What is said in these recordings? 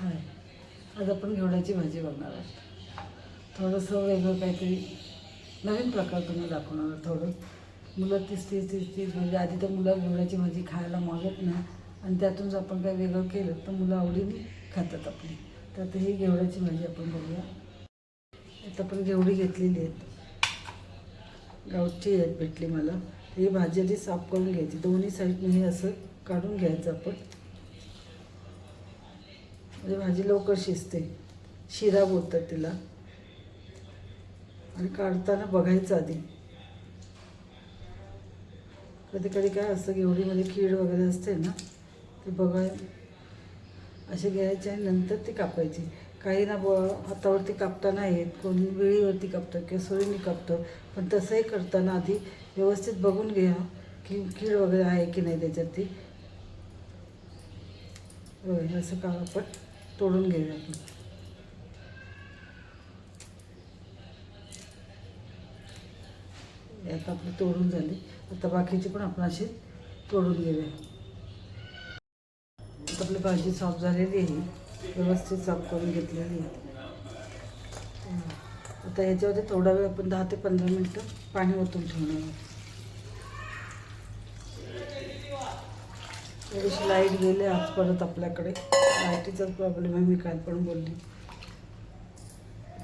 हाय. आज आपण घेवड्याची भाजी बघणार आहोत. थोडंसं वेगळं काहीतरी नवीन प्रकार तुम्ही दाखवणार थोडं. मुलं तीस तीस तीस तीस म्हणजे आधी तर मुलं घेवड्याची भाजी खायला मागत नाही आणि त्यातून जर आपण काही वेगळं केलं तर मुलं आवडीने खातात आपली. तर आता ही घेवड्याची भाजी आपण बघूया. आता आपण घेवडी घेतलेली आहेत गावठी आहेत भेटली मला ही भाजी आधी साफ करून घ्यायची. दोन्ही साईडने हे असं काढून घ्यायचं आपण. म्हणजे भाजी लवकर शिजते. शिरा बोलतात तिला. आणि काढताना बघायचं आधी. कधी कधी काय असतं घेवडीमध्ये कीड वगैरे असते ना ते बघाय असे घ्यायचे आणि नंतर ती कापायची. काही ना ब हातावरती कापताना येत कोणी वेळीवरती कापतं किंवा सोयीने कापतं पण तसंही करताना आधी व्यवस्थित बघून घ्या की कीड वगैरे आहे की नाही त्याच्यात ती. होय असं का आपण. तोडून घेऊया आपण आता आपली तोडून झाली. आता बाकीची पण आपण अशी तोडून घेऊया. आता आपली भाजी साफ झालेली आहे. व्यवस्थित साफ करून घेतलेली आहे. आता याच्यामध्ये थोडा वेळ आपण दहा ते पंधरा मिनटं पाणी ओतून ठेवणार आहोत. थोडीशी लाइट गेले आज परत आपल्याकडे लाईटीचाच प्रॉब्लेम आहे मी काल पण बोलली.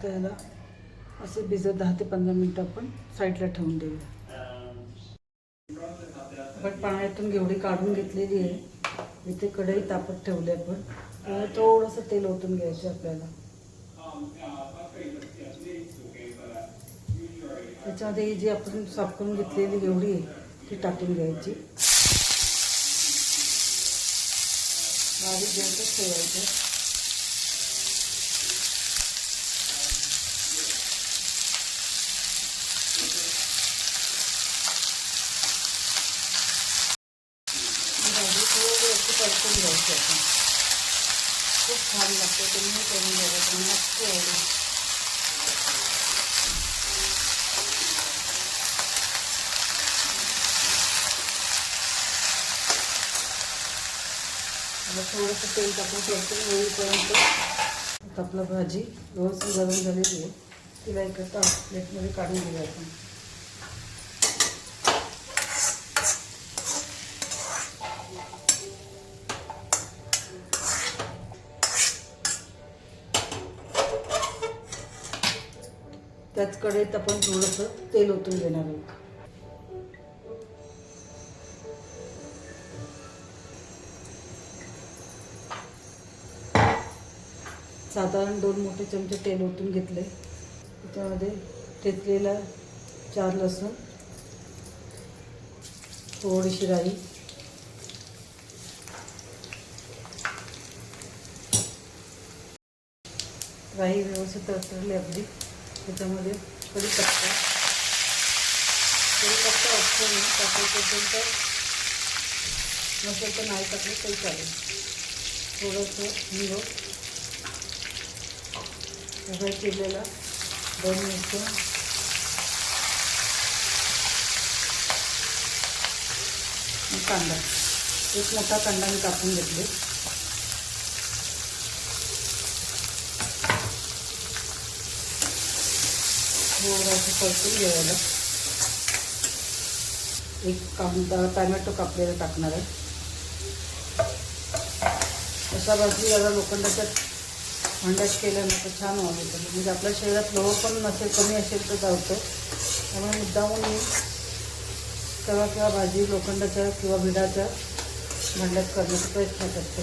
त्याला असं भिजत दहा ते पंधरा मिनटं आपण साईडला ठेवून देऊया. आपण पाण्यातून घेवडी काढून घेतलेली आहे. इथे कढई तापत ठेवली आपण. त्याला थोडंसं तेल ओतून घ्यायचं आपल्याला. त्याच्यामध्ये ही जी आपण साफ करून घेतलेली घेवडी आहे ती टाकून घ्यायची. बारीक गॅसच ठेवायचं. भाजी थोडी परतून घ्यायची आपण खूप छान लागते तुम्ही करून बघा तुम्ही नक्की आवडेल. आता थोडंसं तेल टाकून परतून होईपर्यंत. आपलं भाजी व्यवस्थित गरम झालेली आहे. तिला एका प्लेटमध्ये काढून घेऊया आपण. त्याच कडेत आपण थोडंसं तेल ओतून देणार आहोत. साधारण दोन मोठे चमचे तेल ओतून घेतले. त्याच्यामध्ये ठेचलेला चार लसूण थोडीशी राई राई व्यवस्थित तळतळली आपली त्याच्यामध्ये कढीपत्ता. कढीपत्ता असतो आहे टाकायचं असेल तर नसेल तर नाही टाकलं तरी चालेल. थोडंसं निरोप उभ्या चिरलेला दोन मिरच्या कांदा. एक मोठा कांदा मी कापून घेतले. परतून घ्यायला. एक कांदा टमॅटो कापलेला टाकणार आहे. अशा भाजी जरा लोखंडाच्या भांड्यात केलं ना तर छान व्हावं म्हणजे आपल्या शरीरात लोह पण नसेल कमी असेल तर चालतं. त्यामुळे मुद्दामून मी तवा किंवा भाजी लोखंडाच्या किंवा बिडाच्या भांड्यात करण्याचा प्रयत्न करते.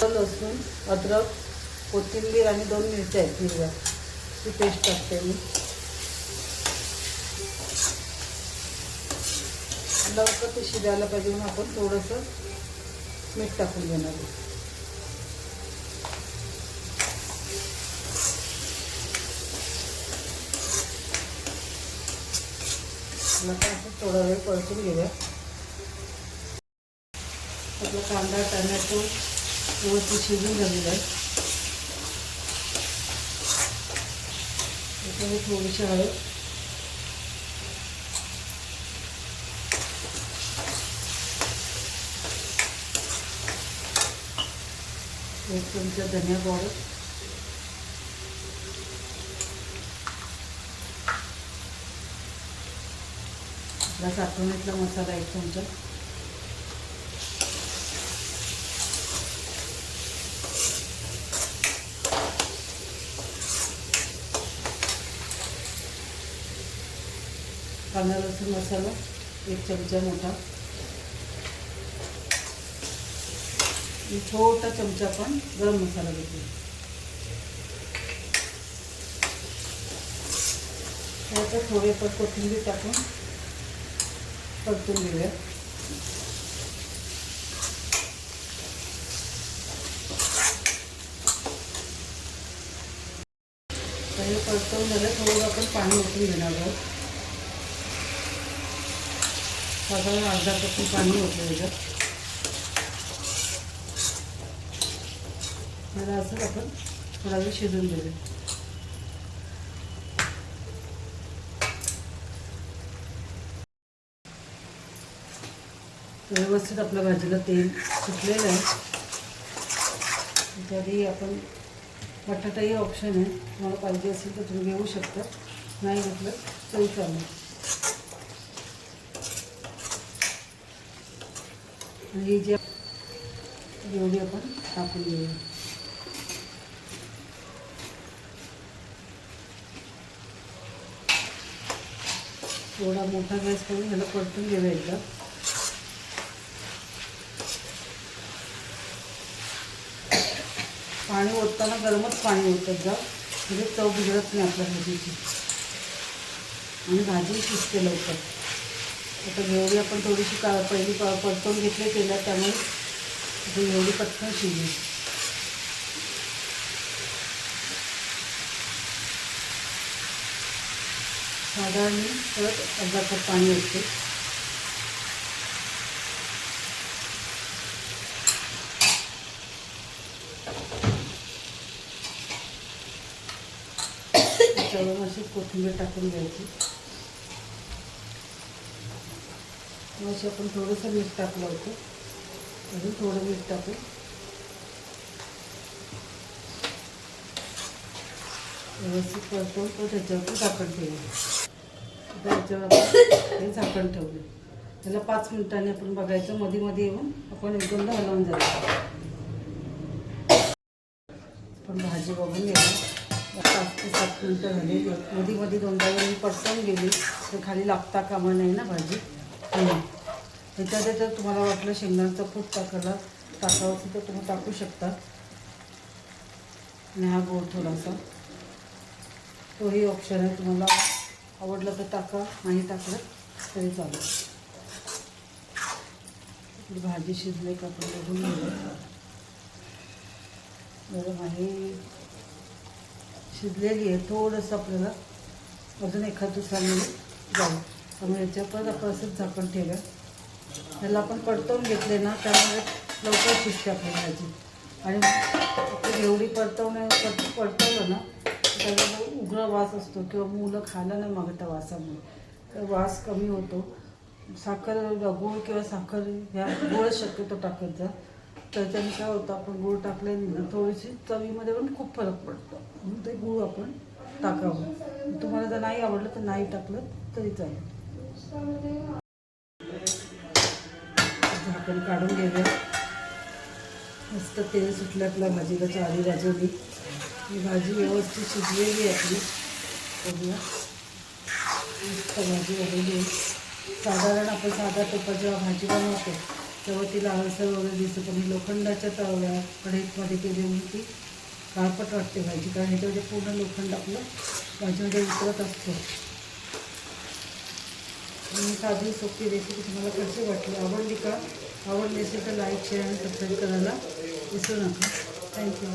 तर लसूण अद्रक कोथिंबीर आणि दोन मिरच्या आहेत हिरव्या. ती पेस्ट टाकते मी. लवकर ते शिजायला पाहिजे म्हणून आपण थोडंसं मीठ टाकून घेणार आहे असं थोडा वेळ परतून घेऊया. आपला कांदा टमॅटो व्यवस्थित शिजून झालेला आहे. त्याच्यामध्ये थोडीशी हळद. एक चमचा धनिया पावडर. आपला साठवणीतला मसाला एक चमचा कांदा लसूण मसाला एक चमचा मोठा. छोटा चमचा पण गरम मसाला घेतला. थोडे थोडेफार कोथिंबीर टाकून परतून घेऊया परतवून झालं थोडं आपण पाणी ओतून घेणार आहोत. साधारण अर्धा कप पाणी होतं त्याच्यात असं आपण थोडा वेळ शिजून देऊया व्यवस्थित आपल्या भाजीला तेल सुटलेलं आहे. तरी आपण बटाटाही ऑप्शन आहे. तुम्हाला पाहिजे असेल तर तुम्ही घेऊ शकता. नाही घेतलं तरी चालेल. आणि ही जी एवढी आपण टाकून घेऊया. थोडा मोठा गॅस करून ह्याला परतून घेऊया एकदा. पाणी ओतताना गरमच पाणी ओतत जा. म्हणजे चव बिघडत नाही आपल्या भाजीची. आणि भाजी शिजते लवकर. आता घेवडी आपण थोडीशी का पहिली प परतवून घेतली केल्या त्यामुळे आता घेवडी पटकन शिजली. साधारण परत अर्धा कप पाणी ओतते. त्याच्यावर अशी कोथिंबीर टाकून द्यायची मग अशी आपण थोडंसं मीठ टाकलं होतं. अजून थोडं मीठ टाकू. व्यवस्थित करतो तो त्याच्यावरती झाकण ठेवलं त्याच्यावर आपण हे झाकण ठेवलं त्याला पाच मिनिटांनी आपण बघायचं. मध्ये मध्ये येऊन आपण एकदमदा हलवून जायचं आपण भाजी बघून घ्यायला पाच ते सात मिनटं झाले मध्ये मध्ये दोनदा वेळा मी पटकन गेली तर खाली लागता कामा नाही ना भाजी हं. त्याच्यात जर तुम्हाला वाटलं शेंगदाण्याचं फूट टाकायला टाकावं असेल तर तुम्ही टाकू शकता आणि हा गोड थोडासा तोही ऑप्शन आहे तुम्हाला आवडलं तर टाका नाही टाकलं तरी चालेल भाजी शिजली का आपण बघून गरम आहे शिजलेली आहे थोडंसं आपल्याला अजून एखाद दिवसाने जाऊ त्यामुळे याच्यावर आपण असंच झाकण ठेवूया त्याला आपण परतवून घेतले ना त्यामुळे लवकर शिजते आपली भाजी. आणि आपण एवढी परतवणे परत परतवलं ना त्याला उग्र वास असतो किंवा मुलं खायला नाही मागता वासामुळे. तर वास कमी होतो. साखर गूळ किंवा साखर ह्या गोळ शक्यतो टाकत जा. त्याच्याने काय होतं आपण गूळ टाकल्याने थोडीशी चवीमध्ये पण खूप फरक पडतो. म्हणून ते गूळ आपण टाकावं. तुम्हाला जर नाही आवडलं तर नाही टाकलं तरी चालेल. झाकण काढून घेऊया. मस्त तेल सुटलं आपल्या भाजीला चारी बाजूनी. ही भाजी व्यवस्थित शिजलेली आपली. बघूया. मस्त भाजी झालेली साधारण आपण साधा तुपा जेव्हा भाजी बनवतो तेव्हा तिला हळसर वगैरे दिसतं पण लोखंडाच्या तव्या कढईतमध्ये केलेली ती. काळपट वाटते भाजी कारण ह्याच्यामध्ये पूर्ण लोखंड आपलं भाजीमध्ये उतरत असतो. आणि साधी सोपी रेसिपी तुम्हाला कशी वाटली? आवडली का? आवडली असेल तर लाईक शेअर आणि सबस्क्राईब करायला विसरू नका. थँक्यू